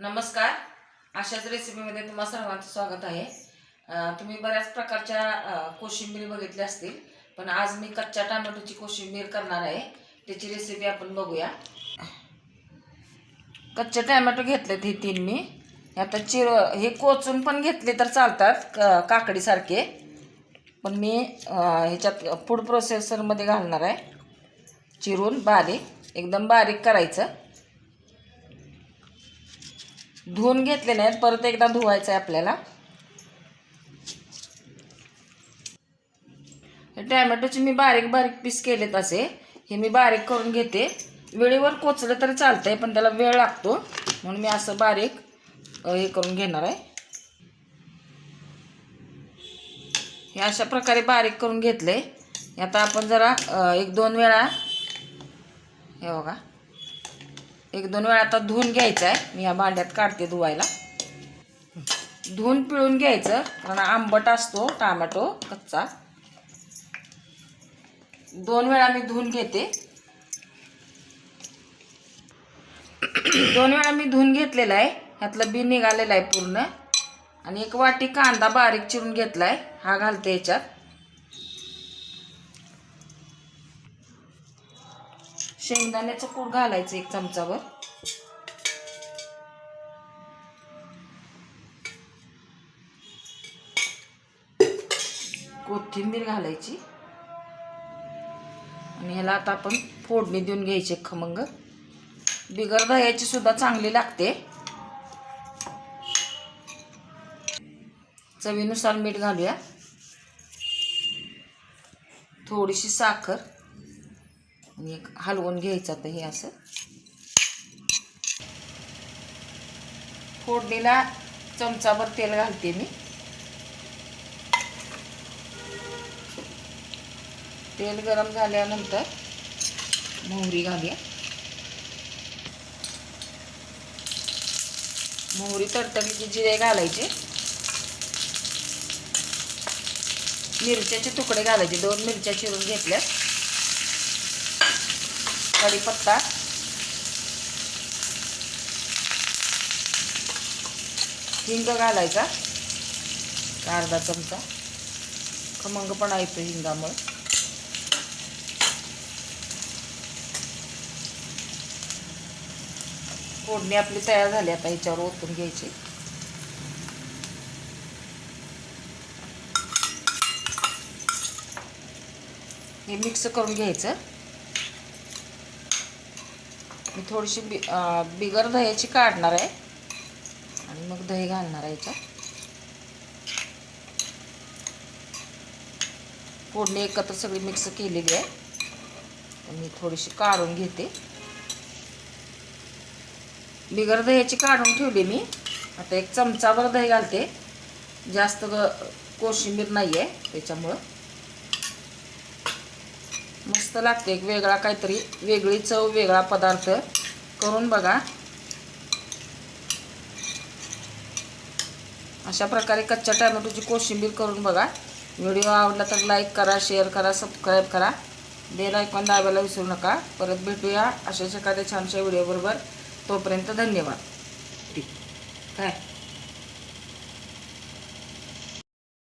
नमस्कार. अशाच रेसिपीमध्ये तुम्हा सर्वांचं स्वागत आहे. तुम्ही बऱ्याच प्रकारच्या कोशिंबीर बघितल्या असतील पण आज मी कच्च्या टोमॅटोची कोशिंबीर करणार आहे. त्याची रेसिपी आपण बघूया. कच्चे टोमॅटो घेतलेत हे तीन मी. आता चिर हे कोचून पण घेतले तर चालतात क काकडीसारखे. पण मी ह्याच्यात फूड प्रोसेसरमध्ये घालणार आहे. चिरून बारीक एकदम बारीक करायचं. धुवून घेतलेले आहेत परत एकदा धुवायचं आहे आपल्याला टॅमॅटोचे मी बारीक बारीक पीस केलेत असे. हे मी बारीक करून घेते. वेळेवर कोचलं तरी चालतंय पण त्याला वेळ लागतो. म्हणून मी असं बारीक हे करून घेणार आहे. हे अशा प्रकारे बारीक करून घेतले आता आपण जरा एक दोन वेळा हे बघा. एक दोन वेळा आता धुवून घ्यायचं आहे मी ह्या भांड्यात काढते धुवायला. धुवून पिळून घ्यायचं कारण आंबट असतो टोमॅटो कच्चा. दोन वेळा मी धुवून घेते. दोन वेळा मी धुवून घेतलेला आहे. ह्यातलं बी निघालेलं आहे पूर्ण. आणि एक वाटी कांदा बारीक चिरून घेतला आहे हा घालते याच्यात शेंगदाण्याचं कूड घालायचं एक चमचावर. कोथिंबीर घालायची. आणि ह्याला आता आपण फोडणी देऊन घ्यायची खमंग. बिगर दह्याची सुद्धा चांगली लागते. चवीनुसार मीठ घालूया. थोडीशी साखर. आणि एक हलवून घ्यायचं तर हे असं. फोडणीला चमचाभर तेल घालते मी. तेल गरम झाल्यानंतर मोहरी घालूया. मोहरी तडतडीचे जिरे घालायचे मिरच्याचे तुकडे घालायचे. दोन मिरच्या चिरून घेतल्या कढीपत्ता हिंग घालायचा. अर्धा चमचा. खमंगपणा येतो हिंगामुळे. फोडणी आपली तयार झाली आता ह्याच्यावर ओतून घ्यायची. हे मिक्स करून घ्यायचं. मी थोडीशी बि बिगर दह्याची काढणार आहे. आणि मग दही घालणार आहे याच्यात. फोडणी एकत्र सगळी मिक्स केलेली आहे. तर मी थोडीशी काढून घेते. बिगर दह्याची काढून ठेवली मी. आता एक चमचाभर दही घालते. जास्त कोशिंबीर नाही आहे त्याच्यामुळं. मस्त लागते एक वेगळा काहीतरी वेगळी चव वेगळा पदार्थ. करून बघा. अशा प्रकारे कच्च्या टॅमॅटोची कोशिंबीर करून बघा. व्हिडिओ आवडला तर लाईक करा शेअर करा सबस्क्राईब करा. बेल ऐकून दाबायला विसरू नका. परत भेटूया अशाच एखाद्या छानशा व्हिडिओबरोबर. तोपर्यंत धन्यवाद. ठीक. काय